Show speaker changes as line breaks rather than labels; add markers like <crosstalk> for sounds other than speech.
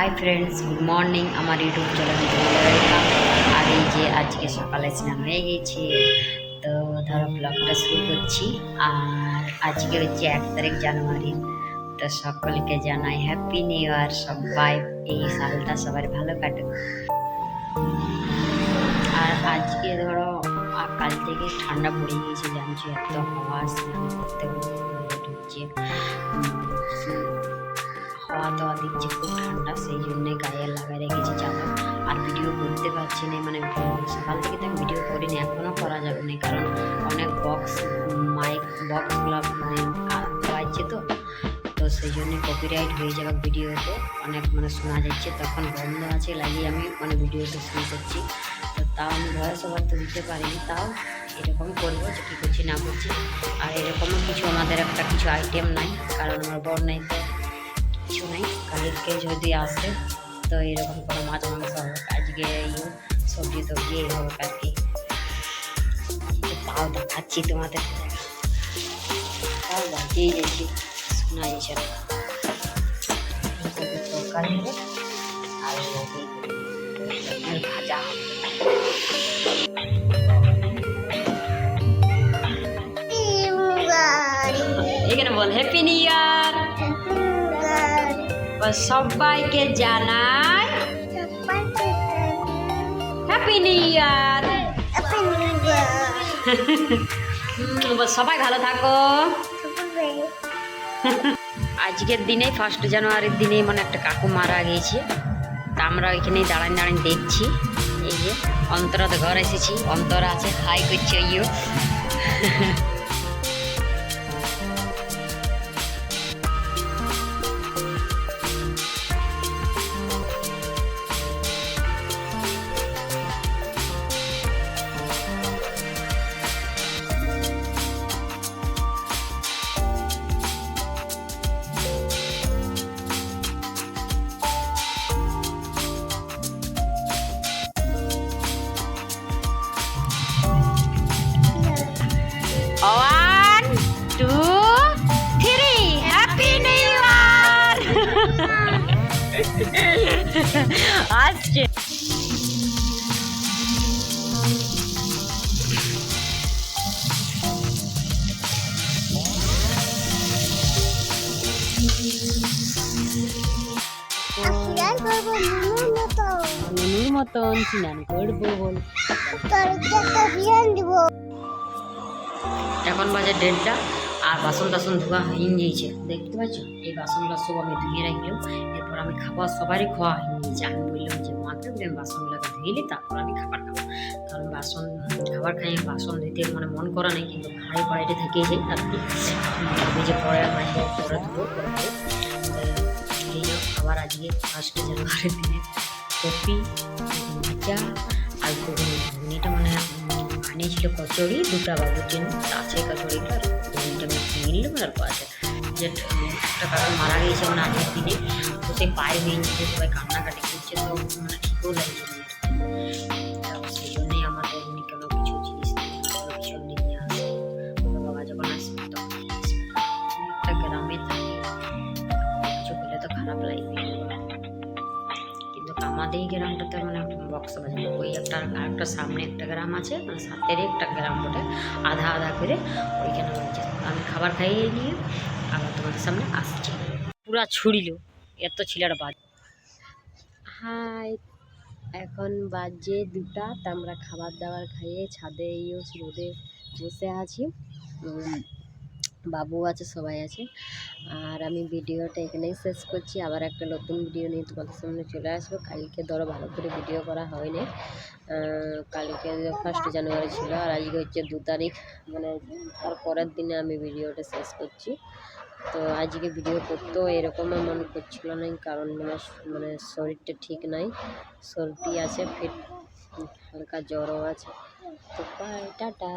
High friends good morning আমার YouTube channel আর এই যে আজকে সকালে স্নান হয়ে গেছে, তো ধরো ব্লগটা শুরু করছি। আর আজকে হচ্ছে এক তারিখ জানুয়ারি, তো সকলকে জানাই হ্যাপি নিউ ইয়ার সবাই এই সালটা সবার ভালো কাটুক। আর আজকে ধরো কাল থেকে ঠান্ডা পড়ে গিয়েছে, জানছি এত হাওয়া, স্নান করতে হাওয়া টাওয়া দিচ্ছে খুব ঠান্ডা, সেই জন্যে গায়ে লাগাই রেখেছি জামা। আর ভিডিও করতে পারছি না মানে সকাল থেকে তো আমি ভিডিও করিনি এখনও করা যাবে না, কারণ অনেক বক্স মাইক বক্সগুলো মানে বাজছে তো। তো সেই জন্য কপিরাইট হয়ে যাবে ভিডিওতে অনেক মানে শোনা যাচ্ছে, তখন বন্ধ আছে লাগিয়ে আমি মানে ভিডিওতে শুরু করছি তো তাও আমি ভয়েস ওভার তো দিতে পারিনি, তাও এরকম করব যে কী করছি না করছি। আর এরকমও কিছু আমাদের একটা কিছু আইটেম নাই, কারণ আমার বর নাই তো। নাই। কালকে যদি আসে তো এরকম কোনো মাছ মাংস হবে আজকে এই সবজি টবজি এই হবে আর কি তো তাও দেখাচ্ছি তোমাদের তাও বাজিয়ে যাচ্ছি শোনা যাচ্ছে না তরকারি হবে আর এই আর ভাজা হবে। এখানে বল হ্যাপি নিউ ইয়ার সবাইকে জানাই হ্যাপি নিউ ইয়ার সবাই ভালো থাকো। <laughs> আজকের দিনে ফার্স্ট জানুয়ারির দিনে মানে একটা কাকু মারা গিয়েছে। তা আমরা ওইখানেই দাঁড়ান দাঁড়ান দেখছি। এই যে অন্তরাতে ঘর এসেছি অন্তরা আছে হাই করছে ইয়ে। <laughs> আসছে নুনুর মতন। স্নান করব বল। এখন বাজে দেড়টা। আর বাসন টাসন ধোয়া হয়ে গিয়েছে। দেখতে পাচ্ছ? এই বাসনগুলো সব আমি ধুয়ে রাখলাম। এরপর আমি খাবার সবারই খাওয়া হয়ে গিয়েছে। আমি বললাম যে মাকে বলে আমি বাসনগুলোকে ধুইলি তারপর আমি খাবার খাব। কারণ বাসন, খাবার খাই বাসন ধুতে মানে মন করা নেই কিন্তু ভাই বাইরে থেকে যাই কি আমি যে পরে বাইরে পরে ধুবো আবার আজকে ফার্স্ট জানুয়ারির দিনে কপি ভাজা আর ঘুগনি আনিয়েছিল কচুরি, দুটা বাবুর জন্য আছে কচুরিটা আমি মিললাম আর আছে। যে একটা কাকা মারা গিয়েছে মানে আজকের দিনে, তো সেই পায়ে ভেঙে সবাই কান্নাকাটি করছে, তো মানে ঠিকও লাগছে আমাদের এই গ্রামটাতে মানে বক্স বাজে ওই একটা আর একটা সামনে একটা গ্রাম আছে মানে সাতেরই একটা গ্রাম বটে, আধা আধা করে ওইখানে আমি খাবার খাইয়ে নিয়ে আবার তোমাদের সামনে আসছি। পুরা ছুড়িল এত ছিলার বাজ। হাই, এখন বাজে দুটা, তা আমরা খাবার দাবার খাইয়ে ছাদে ইয়ে রোদে বসে আছি। বাবু আছে, সবাই আছে। আর আমি ভিডিওটা এখানেই শেষ করছি। আবার একটা নতুন ভিডিও নিয়ে তোমাদের সামনে চলে আসব। কালকে ধরো ভালো করে ভিডিও করা হয়নি। কালকে ফার্স্ট জানুয়ারি ছিল, আর আজকে হচ্ছে দু তারিখ। মানে তার পরের দিনে আমি ভিডিওটা শেষ করছি। তো আজকে ভিডিও করতেও এরকম মন করছিল না, কারণ মানে মানে শরীরটা ঠিক নাই। সর্দি আছে, ফিট, হালকা জ্বরও আছে। তো বাই টাটা।